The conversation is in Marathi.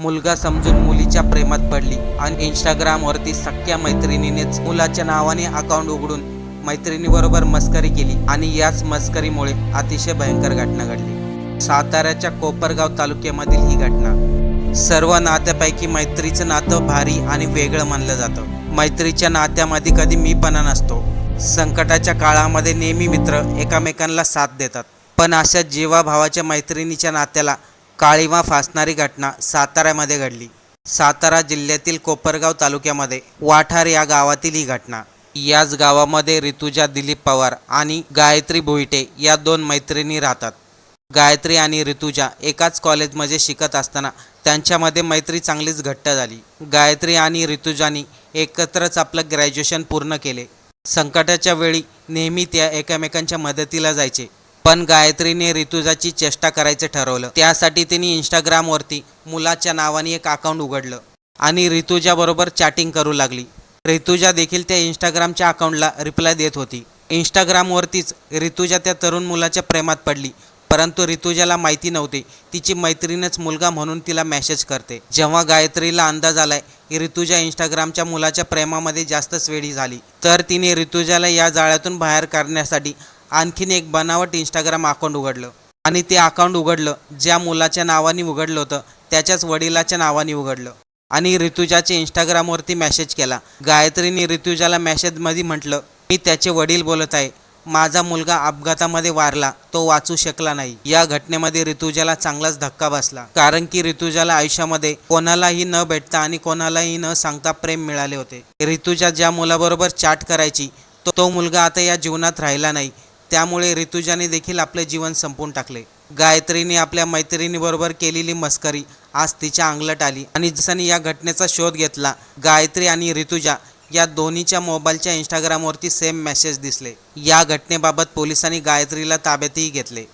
मुलगा समजून मुलीच्या प्रेमात पडली आणि इंस्टाग्रामवरती सख्या मैत्रिणीनेच मुलाच्या नावाने अकाउंट उघडून मैत्रिणीबरोबर मस्करी केली आणि याच मस्करीमुळे अतिशय भयंकर घटना घडली. साताऱ्याच्या कोपरगाव तालुक्यामधील ही घटना. सर्व नात्यापैकी मैत्रीचं नातं भारी आणि वेगळं मानलं जातं. मैत्रीच्या नात्यामध्ये कधी मीपणा नसतो. संकटाच्या काळामध्ये नेहमी मित्र एकामेकांना साथ देतात. पण अशा जीवाभावाच्या मैत्रिणीच्या नात्याला काळीमा फासणारी घटना साताऱ्यामध्ये घडली. सातारा जिल्ह्यातील कोपरगाव तालुक्यामध्ये वाठार या गावातील ही घटना. याच गावामध्ये ऋतुजा दिलीप पवार आणि गायत्री भोईटे या दोन मैत्रिणी राहतात. गायत्री आणि ऋतुजा एकाच कॉलेजमध्ये शिकत असताना त्यांच्यामध्ये मैत्री चांगलीच घट्ट झाली. गायत्री आणि ऋतुजानी एकत्रच आपलं ग्रॅज्युएशन पूर्ण केले. संकटाच्या वेळी नेहमी त्या एकमेकांच्या मदतीला जायचे. पण गायत्रीने ऋतुजाची चेष्टा करायचं ठरवलं. त्यासाठी तिने इंस्टाग्रामवरती मुलाच्या नावाने एक अकाउंट उघडलं आणि ऋतुजाबरोबर चॅटिंग करू लागली. ऋतुजा देखील त्या इंस्टाग्रामच्या अकाउंटला रिप्लाय देत होती. इंस्टाग्रामवरतीच ऋतुजा त्या तरुण मुलाच्या प्रेमात पडली. परंतु ऋतुजाला माहिती नव्हती. तिची मैत्रीणच मुलगा म्हणून तिला मेसेज करते. जेव्हा गायत्रीला अंदाज आलाय ऋतुजा इंस्टाग्रामच्या मुलाच्या प्रेमामध्ये जास्तच वेळी झाली. तर तिने ऋतुजाला या जाळ्यातून बाहेर काढण्यासाठी आणखीन एक बनावट इंस्टाग्राम अकाउंट उघडलं. आणि ते अकाउंट उघडलं ज्या मुलाच्या नावाने उघडलं होतं त्याच्याच वडिलाच्या नावाने उघडलं. आणि ऋतुजाचे इंस्टाग्रामवरती मेसेज केला. गायत्रीने ऋतुजाला मेसेजमध्ये म्हटलं मी त्याचे वडील बोलत आहे. माझा मुलगा अपघातामध्ये वारला. तो वाचू शकला नाही. या घटनेमध्ये ऋतुजाला चांगलाच धक्का बसला. कारण की ऋतुजाला आयुष्यामध्ये कोणालाही न भेटता आणि कोणालाही न सांगता प्रेम मिळाले होते. ऋतुजा ज्या मुलाबरोबर चॅट करायची तो तो मुलगा आता या जीवनात राहिला नाही. त्यामुळे ऋतुजाने देखील आपले जीवन संपवून टाकले. गायत्रीने आपल्या मैत्रिणीबरोबर केलेली मस्करी आज तिच्या अंगलट आली. आणि जसाने या घटनेचा शोध घेतला गायत्री आणि ऋतुजा या दोन्हीच्या मोबाईलच्या इंस्टाग्रामवरती सेम मेसेज दिसले. या घटनेबाबत पोलिसांनी गायत्रीला ताब्यातही घेतले.